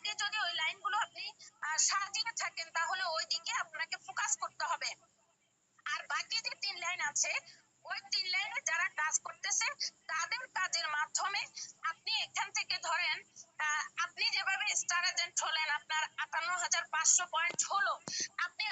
আগে যদি ওই লাইনগুলো আপনি সাজিয়ে থাকেন, তাহলে ওই দিকে আপনাকে ফোকাস করতে হবে। আর বাকি যে তিন লাইন আছে, ওই তিন লাইনে যারা কাজ করতেছে, তাদের কাজের মাধ্যমে আপনি এখান থেকে ধরেন আপনি যেভাবে স্টার এজেন্ট হলেন, আপনার আটান্ন হাজার পাঁচশো পয়েন্ট হলো আপনি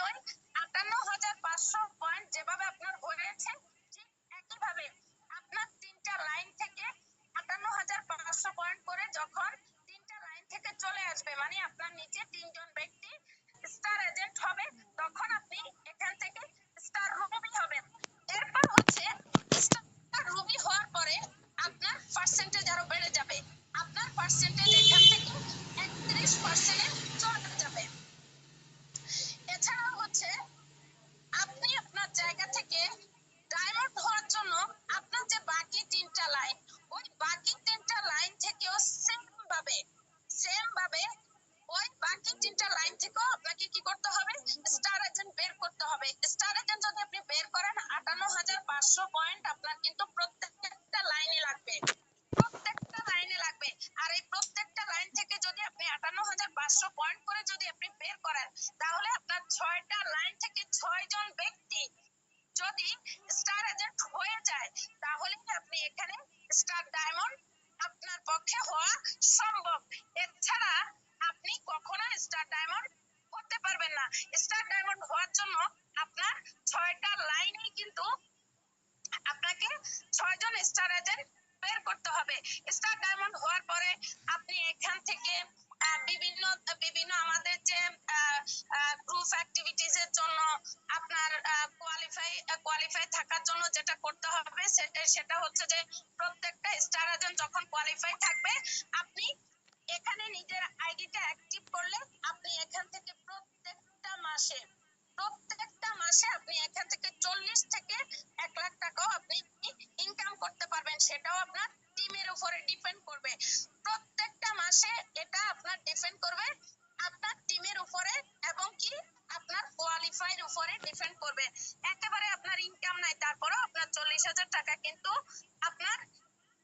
তিনটা লাইন থেকেও আপনাকে কি করতে হবে? স্টার এজেন্ট বের করতে হবে। স্টার এজেন্ট যদি আপনি বের করেন, আটান্ন হাজার পাঁচশো পয়েন্ট আপনার কিন্তু প্রত্যেকটা লাইনে লাগবে। ছয়জন স্টার এজেন্ট বের করতে হবে। স্টার ডায়মন্ড হওয়ার পরে আপনি এখান থেকে বিভিন্ন বিভিন্ন আমাদের যে গ্রুপ অ্যাক্টিভিটিজ এর জন্য আপনার কোয়ালিফাই কোয়ালিফাই থাকার জন্য যেটা করতে হবে সেটা হচ্ছে যে প্রত্যেকটা স্টার এজেন্ট যখন কোয়ালিফাই থাকবে, আপনি এখানে নিজের আইডিটা অ্যাক্টিভ করলে আপনি এখান থেকে প্রত্যেকটা মাসে মাসে আপনি এখান থেকে চল্লিশ থেকে এক লাখ টাকাও আপনি ইনকাম করতে পারবেন, সেটাও আপনার টিমের উপরে ডিপেন্ড করবে। প্রত্যেকটা মাসে এটা আপনার ডিপেন্ড করবে, আপনার টিমের উপরে এবং কি আপনার কোয়ালিফাইয়ের উপরে ডিপেন্ড করবে। একেবারে আপনার ইনকাম নাই, তারপরেও আপনার চল্লিশ হাজার টাকা কিন্তু আপনার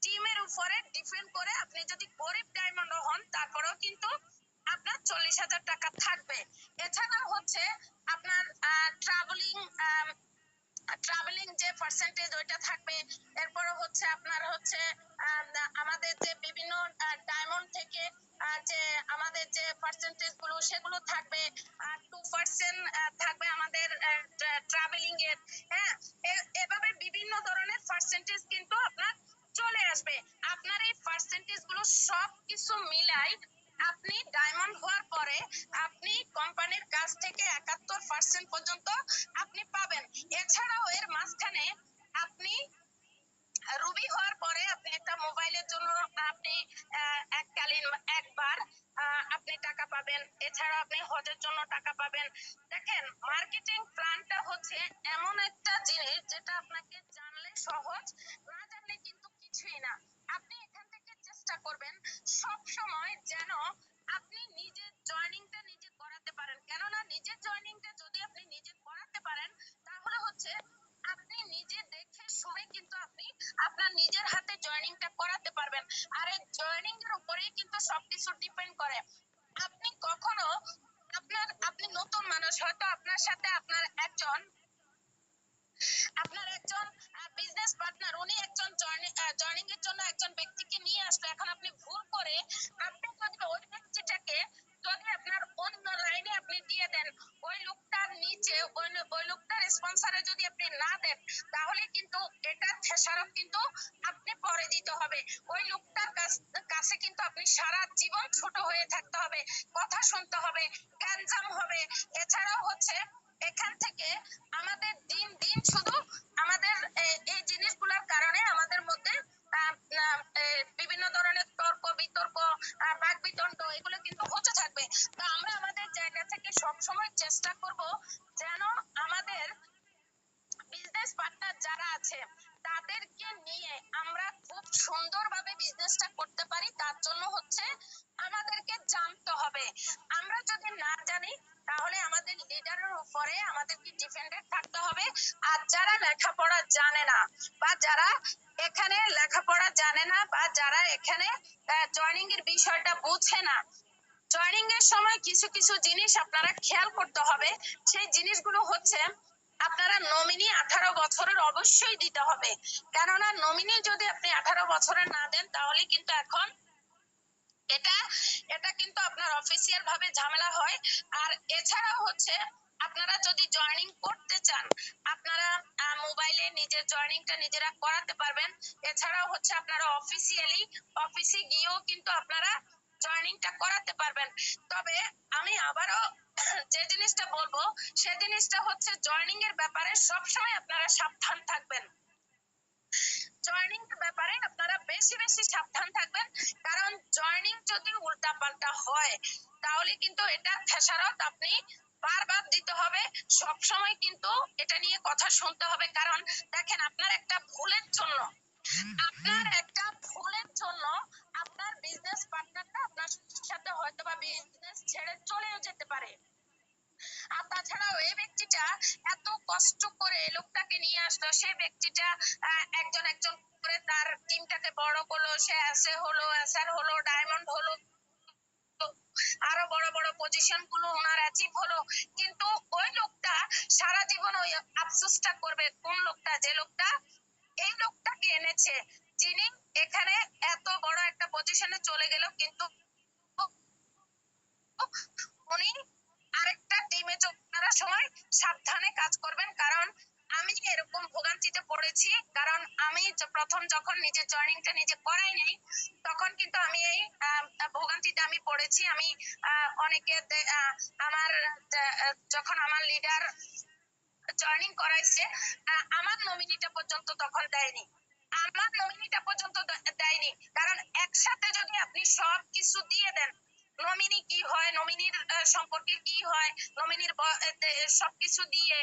টিমের উপরে ডিপেন্ড করে আপনি যদি গরিব ডায়মন্ড হন, তারপরেও কিন্তু আপনার চল্লিশ হাজার টাকা থাকবে। এছাড়াও হচ্ছে যে পার্সেন্টেজ ওইটা থাকবে। এরপরে হচ্ছে আপনার হচ্ছে আমাদের যে বিভিন্ন ডায়মন্ড থেকে যে আমাদের যে পার্সেন্টেজগুলো, সেগুলো থাকবে। টু পার্সেন্ট থাকবে আমাদের ট্রাভেলিং এর। হ্যাঁ এভাবে বিভিন্ন ধরনের পার্সেন্টেজ কিন্তু আপনার চলে আসবে। আপনার এই পার্সেন্টেজগুলো সব কিছু মিলাই আপনি ডায়মন্ড হওয়ার পরে আপনি কোম্পানির কাছ থেকে একাত্তর পার্সেন্ট পর্যন্ত আপনি পাবেন। এছাড়াও এর মাঝখানে আপনি রুবি হওয়ার পরে আপনি একটা মোবাইলের জন্য আপনি এককালীন একবার আপনি টাকা পাবেন। এছাড়া আপনি হজের জন্য টাকা পাবেন। দেখেন মার্কেটিং প্ল্যানটা হচ্ছে এমন একটা জিনিস যেটা আপনাকে জানলে সহজ, না জানলে কিন্তু কিছুই না। আপনি এখান থেকে চেষ্টা করবেন সব সময় যেন আপনি নিজের জয়েনিংটা নিজে করাতে পারেন। কেননা নিজের জয়েনিংটা যদি আপনি নিজে করাতে পারেন, তাহলে হচ্ছে আপনি নিজে দেখে শুনে কিন্তু আপনি আপনার নিজের হাতে জয়েনিংটা করাতে পারবেন। আর এই জয়েনিং এর উপরেই কিন্তু সবকিছু ডিপেন্ড করে। আপনি কখনো আপনার, আপনি নতুন মানুষ, হয়তো আপনার সাথে আপনার একজন আপনার একজন বিজনেস পার্টনার উনি একজন জয়েনিং এর জন্য একজন ব্যক্তিকে নিয়ে আসলো। এখন আপনি ভুল করে আপনি যদি ওই ব্যক্তিটাকে যদি আপনার অন্য লাইনে আপনি দিয়ে দেন, ওই লোকটার নিচে, ওই লোকটার স্পন্সরে যদি আপনি না দেন, তাহলে কিন্তু এটা খেসারত কিন্তু আপনি পরে দিতে হবে। ওই লোকটার কাছে কিন্তু আপনি সারা জীবন ছোট হয়ে থাকতে হবে, কথা শুনতে হবে, গ্যাঞ্জাম হবে। এছাড়াও হচ্ছে এখান থেকে আমাদের দিন দিন শুধু তাদেরকে নিয়ে আমরা খুব সুন্দরভাবে বিজনেসটা করতে পারি, তার জন্য হচ্ছে আমাদেরকে জানতে হবে। আমরা যদি না জানি, তাহলে আমাদের লিডারের উপরে আমাদেরকে ডিপেন্ডেন্ট থাকতে হবে। আর যারা লেখাপড়া জানে না, বা যারা এখানে লেখাপড়া জানে না, বা যারা এখানে জয়নিং এর বিষয়টা বুঝে না জয়নিং এর সময় কিছু কিছু জিনিস আপনারা খেয়াল করতে হবে। সেই জিনিসগুলো হচ্ছে আপনারা নমিনি আঠারো বছরের অবশ্যই দিতে হবে। কেননা নমিনি যদি আপনি আঠারো বছরের না দেন, তাহলে কিন্তু এখন এটা এটা কিন্তু আপনার অফিসিয়াল ভাবে ঝামেলা হয়। আর এছাড়াও হচ্ছে, আপনারা যদি জয়েনিং করতে চান, আপনারা মোবাইলে নিজের জয়েনিংটা নিজেরা করাতে পারবেন। এছাড়াও হচ্ছে আপনারা অফিসিয়ালি অফিসে গিয়েও কিন্তু আপনারা জয়েনিংটা করাতে পারবেন। তবে আমি আবারও যে জিনিসটা বলব, সে জিনিসটা হচ্ছে জয়েনিং এর ব্যাপারে সবসময় আপনারা সাবধান থাকবেন। জয়েনিং এর ব্যাপারে আপনারা বেশি বেশি সাবধান থাকবেন। কারণ জয়েনিং যদি উল্টাপাল্টা হয়, তাহলে কিন্তু এটা আপনি বারবার দিতে হবে। সব সময় কিন্তু এটা নিয়ে কথা শুনতে হবে। কারণ দেখেন, আপনার একটা ভুলের জন্য, আপনার একটা ভুলের জন্য কষ্ট করে লোকটাকে নিয়ে আসলো। সেই ব্যক্তিটা একজন একজন করে তার টিমটাকে বড় করল। সে এসে হলো এসআর হলো, ডায়মন্ড হলো, আরও বড় বড় পজিশনগুলো ওনার অ্যাচিভ হলো। কিন্তু ওই লোকটা সারা জীবন ওই আফসোসটা করবে, কোন লোকটা? যে লোকটা, এই লোকটাকে এনেছে। যিনি এখানে এত বড় একটা পজিশনে চলে গেল, কিন্তু উনি আরেকটা টিমে যোগ সময় সাবধানে কাজ করবেন। কারণ আমি এরকম ভোগান্তিতে পড়েছি, কারণ আমি প্রথম যখন নিজের জয়েনিংটা নিজে করাই নাই, তখন কিন্তু আমি এই ভোগান্তিতে আমি পড়েছি। আমি অনেকে আমার যখন আমার লিডার জয়েনিং করাইছে আমার নমিনিটা পর্যন্ত তখন দেয়নি। আমার নমিনিটা পর্যন্ত দেয়নি। কারণ একসাথে যদি আপনি সব কিছু দিয়ে দেন নমিনি কি হয় নমিনির সম্পর্কে কি হয় নমিনির সবকিছু দিয়ে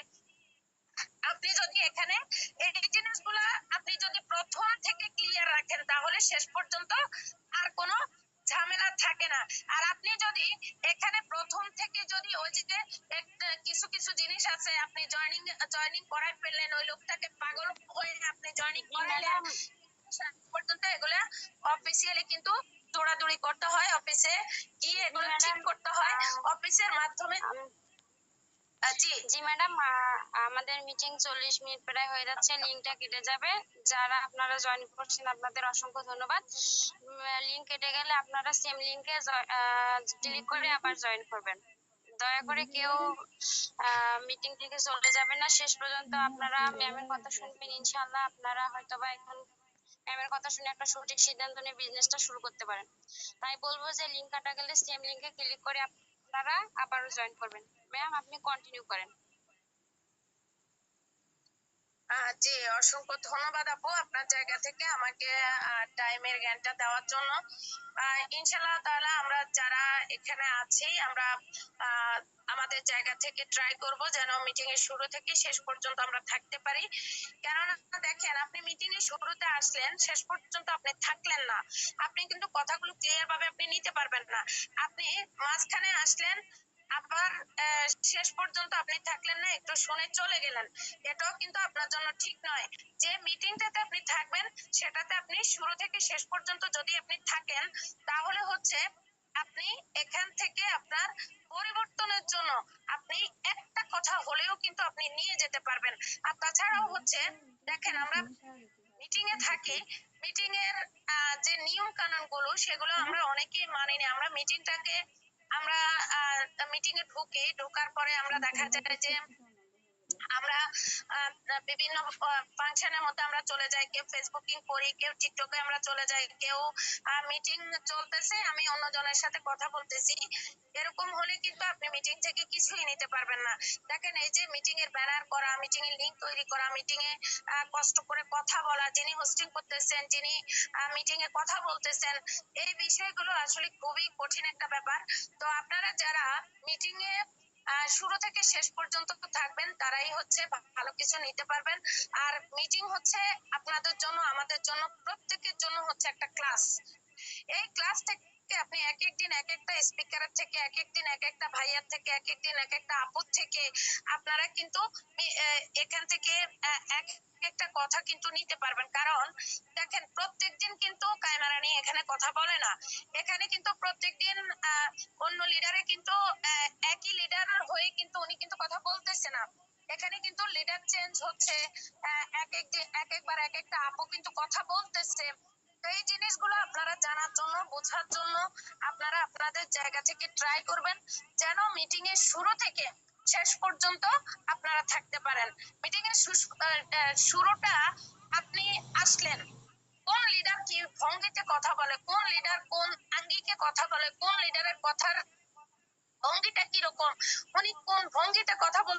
আপনি যদি এখানে এই জিনিসগুলা আপনি যদি প্রথম থেকে ক্লিয়ার রাখেন তাহলে শেষ পর্যন্ত আর কোনো ঝামেলা থাকে না। আর আপনি যদি এখানে প্রথম থেকে যদি ওই যে কিছু কিছু জিনিস আছে আপনি জয়েনিং জয়েনিং করাই ফেললেন ওই লোকটাকে পাগল হয়ে আপনি জয়েনিং করাইলেন পর্যন্ত এগুলা অফিসিয়ালি কিন্তু দৌড়াদৌড়ি করতে হয় অফিসে গিয়ে এগুলো ঠিক করতে হয় অফিসের মাধ্যমে জি। জি ম্যাডাম আমাদের মিটিং চল্লিশ মিনিট প্রায় হয়ে যাচ্ছে লিঙ্কটা কেটে যাবে। যারা আপনারা জয়েন করছেন আপনাদের অসংখ্য ধন্যবাদ। লিঙ্ক কেটে গেলে আপনারা সেম লিঙ্কে ক্লিক করে আবার জয়েন করবেন। দয়া করে কেউ মিটিং থেকে চলে যাবেন না। শেষ পর্যন্ত আপনারা ম্যামের কথা শুনবেন। ইনশাআল্লাহ আপনারা হয়তোবা এখন ম্যামের কথা শুনে একটা সঠিক সিদ্ধান্ত নিয়ে বিজনেসটা শুরু করতে পারেন। তাই বলব যে লিঙ্ক কাটা গেলে সেম লিঙ্কে ক্লিক করে আপনারা আবারও জয়েন করবেন। ম্যাম আপনি কন্টিনিউ করেন। জি, অসংখ্য ধন্যবাদ আপু আপনার জায়গা থেকে আমাকে টাইমের জ্ঞানটা দেওয়ার জন্য। ইনশাল্লাহ তাআলা আমরা যারা এখানে আছি, আমরা আমাদের জায়গা থেকে ট্রাই করব যেন মিটিং এর শুরু থেকে শেষ পর্যন্ত আমরা থাকতে পারি। কেননা দেখেন, আপনি মিটিং এর শুরুতে আসলেন, শেষ পর্যন্ত আপনি থাকলেন না। আপনি কিন্তু কথাগুলো ক্লিয়ার ভাবে আপনি নিতে পারবেন না। আপনি মাঝখানে আসলেন আবার শেষ পর্যন্ত আপনি থাকলেন না, একটু শুনে চলে গেলেন। এটাও কিন্তু আপনার জন্য ঠিক নয়। যে মিটিংটাতে আপনি থাকবেন, সেটাতে আপনি শুরু থেকে শেষ পর্যন্ত যদি আপনি থাকেন, তাহলে হচ্ছে আপনি এখান থেকে আপনার পরিবর্তনের জন্য আপনি একটা কথা হলেও কিন্তু আপনি নিয়ে যেতে পারবেন। আর তাছাড়াও হচ্ছে, দেখেন আমরা মিটিং এ থাকি মিটিং এর যে নিয়ম কানুনগুলো সেগুলো আমরা অনেকেই মানি না আমরা মিটিংটাকে আমরা মিটিং এ ঢুকি ঢোকার পরে আমরা দেখা যায় যে আমরা বিভিন্ন ফাংশনের মধ্যে আমরা চলে যাই, কেউ ফেসবুকিং করি, কেউ টিকটকে আমরা চলে যাই, কেউ মিটিং চলতেছে, আমি অন্যজনের সাথে কথা বলতেছি। এরকম হলে কিন্তু আপনি মিটিং থেকে কিছুই নিতে পারবেন না। দেখেন, এই যে মিটিং এর ব্যানার করা মিটিং এর লিংক তৈরি করা মিটিং এ কষ্ট করে কথা বলা, যিনি হোস্টিং করতেছেন, যিনি মিটিং এ কথা বলতেছেন, এই বিষয়গুলো আসলে খুবই কঠিন একটা ব্যাপার। তো আপনারা যারা মিটিং এ শুরু থেকে শেষ পর্যন্ত থাকবেন তারাই হচ্ছে ভালো কিছু নিতে পারবেন। আর মিটিং হচ্ছে আপনাদের জন্য আমাদের জন্য প্রত্যেকের জন্য হচ্ছে একটা ক্লাস এই ক্লাস থেকে আপনি এক এক দিন এক একটা স্পিকারের থেকে এক এক দিন এক একটা ভাইয়ার থেকে এক এক দিন এক একটা আপুর থেকে আপনারা কিন্তু এখান থেকে আহ, প্রত্যেকটা কথা কিন্তু নিতে পারবেন। কারণ দেখেন প্রত্যেক দিন কিন্তু কায়নারানি এখানে কথা বলে না। এখানে কিন্তু প্রত্যেক দিন অন্য লিডারে কিন্তু একই লিডার হয়ে কিন্তু উনি কিন্তু কথা বলতেছে না। এখানে কিন্তু লিডার চেঞ্জ হচ্ছে এক এক এক একবার এক একটা আপু কিন্তু কথা বলতেছে। এই জিনিসগুলো আপনারা জানার জন্য, বোঝার জন্য আপনারা আপনাদের জায়গা থেকে ট্রাই করবেন। যেন মিটিং এর শুরু থেকে শেষ পর্যন্ত আপনারা থাকতে পারেন। মিটিং এর শুরুটা আপনি আসলেন। কোন লিডার কি ভঙ্গিতে কথা বলে? কোন লিডার কোন আঙ্গিকে কথা বলে? কোন লিডারের কথার ভঙ্গিটা কীরকম? উনি কোন ভঙ্গিতে কথা বল